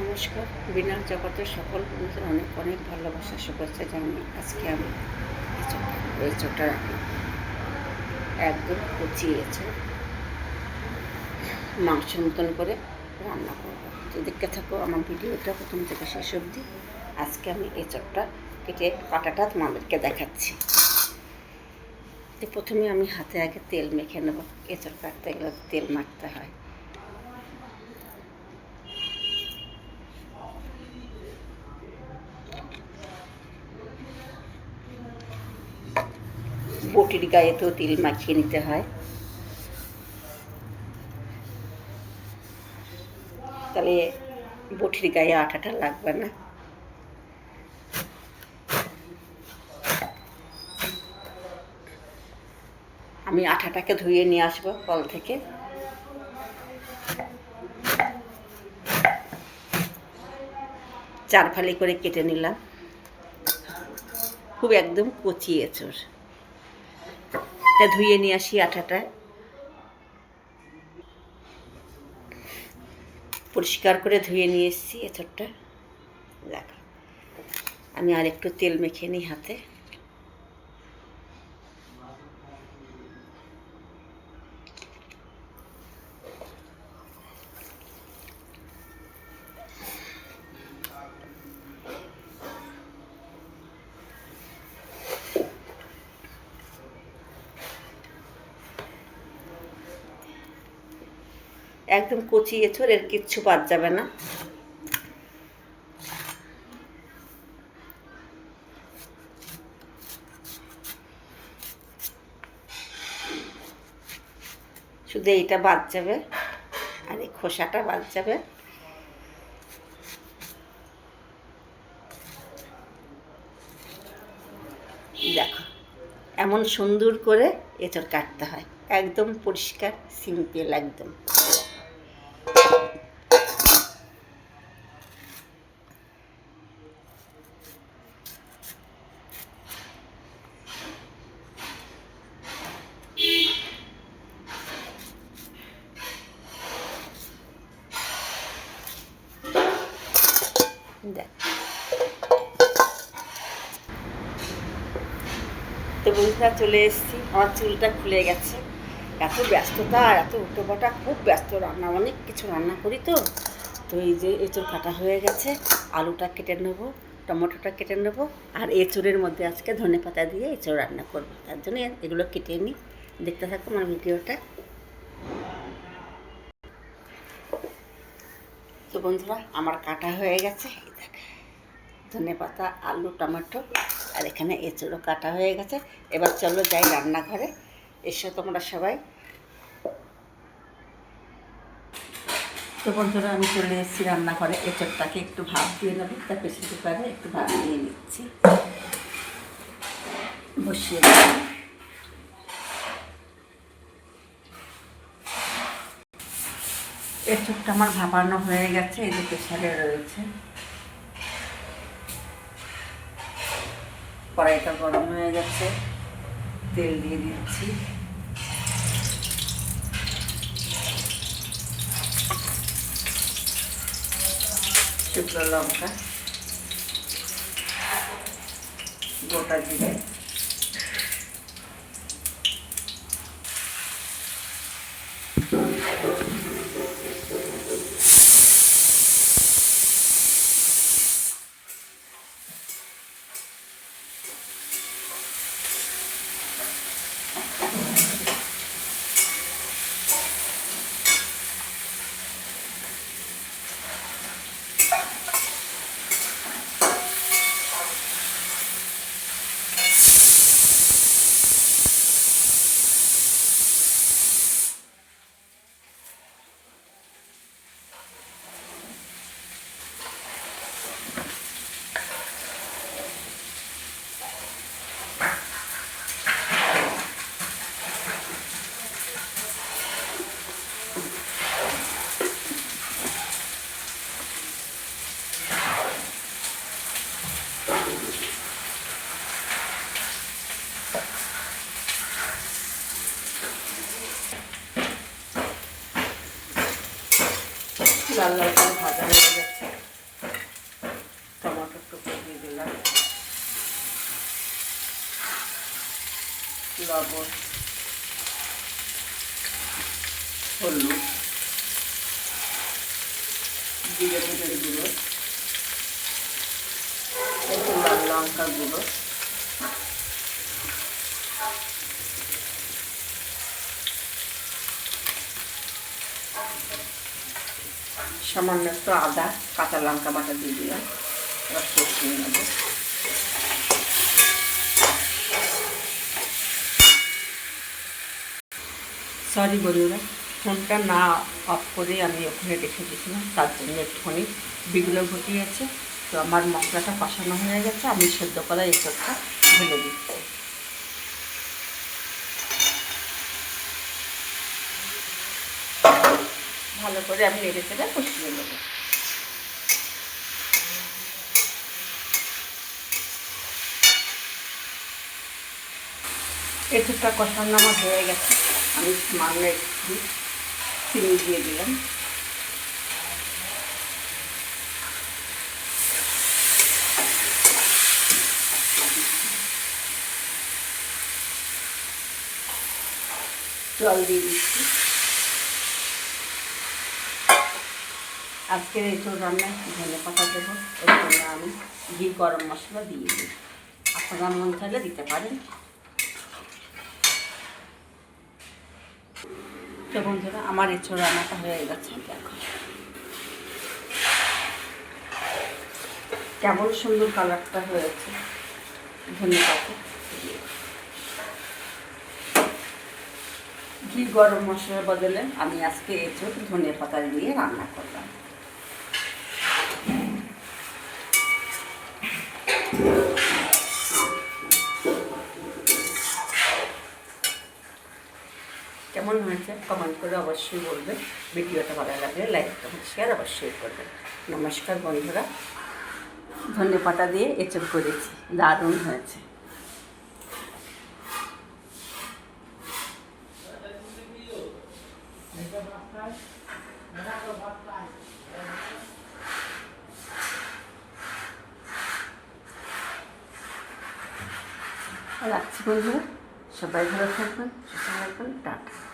নমস্কার। বিনা জগতের সকল বন্ধুদের অনেক অনেক ভালোবাসা, শুভেচ্ছা জানিয়ে আজকে আমি এঁচোটা একদম কুচিয়ে এঁচোড় মাংসের মতন করে রান্না করব। তো দেখতে থাকো, আমার ভিডিওটা প্রথম থেকে শেষ অবধি। আজকে আমি এঁচোড়টা কেটে কাটাটা তোমাদেরকে দেখাচ্ছি। তো প্রথমে আমি হাতে আগে তেল মেখে নেব। এঁচোড় কাটতে গেলে তেল মাখতে হয়। বটির গায়ে তো তিল মাখিয়ে নিতে হয়। তাহলে বটির গায়ে আটাটা লাগবে না। আমি আঠাটাকে ধুয়ে নিয়ে আসব কল থেকে। চার ফালি করে কেটে নিলাম। খুব একদম কচিয়ে চোর। এটা ধুয়ে নিয়ে আসি আঠাটা পরিষ্কার করে ধুয়ে নিয়ে এসেছি এঁচড়টা দেখো। আমি আর একটু তেল মেখে নিই হাতে। একদম কচি এঁচড় এর কিচ্ছু বাদ যাবে না। শুধু এইটা বাদ যাবে আর এই খোসাটা বাদ যাবে। দেখো, এমন সুন্দর করে এঁচড় কাটতে হয়। একদম পরিষ্কার সিম্পল একদম। তো বন্ধুরা চলে এসেছি। আমার চুলটা খুলে গেছে। এত ব্যস্ততা আর এত উল্টোপাটা খুব ব্যস্ত। রান্না, অনেক কিছু রান্না করি তো। তো এই যে এঁচড় কাটা হয়ে গেছে, আলুটা কেটে নেব, টমেটোটা কেটে নেব, আর এঁচড়ের মধ্যে আজকে ধনে পাতা দিয়ে এঁচড় রান্না করব। তার জন্য এগুলো কেটে নিই। দেখতে থাকো আমার ভিডিওটা। তো বন্ধুরা, আমার কাটা হয়ে গেছে। ধনে পাতা, আলু, টমেটো, আর এখানে এঁচড়ও কাটা হয়ে গেছে। এবার চলো যাই রান্নাঘরে। এসো তোমরা সবাই। তো বন্ধুরা, আমি চলে এসেছি রান্নাঘরে। এঁচড়টাকে একটু ভাপ দিয়ে নেব তা প্রেশার কুকারে একটু ভাপ দিয়ে নিচ্ছি। বসিয়ে এঁচড়টা আমার ভাপানো হয়ে গেছে, এই যে প্রেশারে রয়েছে। কড়াইটা গরম হয়ে গেছে, তেল দিয়ে দিচ্ছি। শুকনো লঙ্কা গোটা জিরে লাল লাল করে ভাজা হয়ে যাচ্ছে টমেটোর টুকরো দিয়ে দিলাম। লবণ, হলুদ, জিরে গুঁড়ো, একটু লাল লঙ্কা গুঁড়ো। সামান্য একটু আদা, কাঁচা লঙ্কা বাটা দিয়ে দিলাম। এবার কষিয়ে নেব। সরি বন্ধুরা, ফোনটা না অফ করে আমি ওখানে রেখে দিয়েছিলাম, তার জন্য একটুখানি বিগুলো ঘটিয়েছে। তো আমার মশলাটা কষানো হয়ে গেছে, আমি সেদ্ধ করা এসবটা ঢেলে দিচ্ছি। ভালো করে আমি নেড়ে চেড়ে কষিয়ে নেব। এটুকটা কষানো আমার হয়ে গেছে। আমি সামান্য একটু চিনি দিয়ে দিলাম। জল দিয়ে দিচ্ছি। আজকের তোর রান্নায় ধনে পাতা দেবো ওই জন্য আমি ঘি গরম মশলা দিয়ে দিই আপনারা মন চাইলে দিতে পারেন। তো বন্ধুরা, আমার এঁচড় রান্নাটা হয়ে গেছে, দেখো। কেমন সুন্দর কালারটা হয়েছে। ধন্যবাদ ঘি গরম মশলার বদলে আমি আজকে এঁচড় ধনে পাতা দিয়ে রান্না করলাম। কেমন হয়েছে কমেন্ট করে অবশ্যই বলবেন। ভিডিওটা ভালো লাগলে লাইক কমেন্ট শেয়ার অবশ্যই করবেন। নমস্কার বন্ধুরা। ধনে পাতা দিয়ে এঁচড় করেছি। দারুণ হয়েছে। রাখছি বন্ধুরা। সবাই ভালো থাকবেন, সুস্থ থাকবেন। টাটা।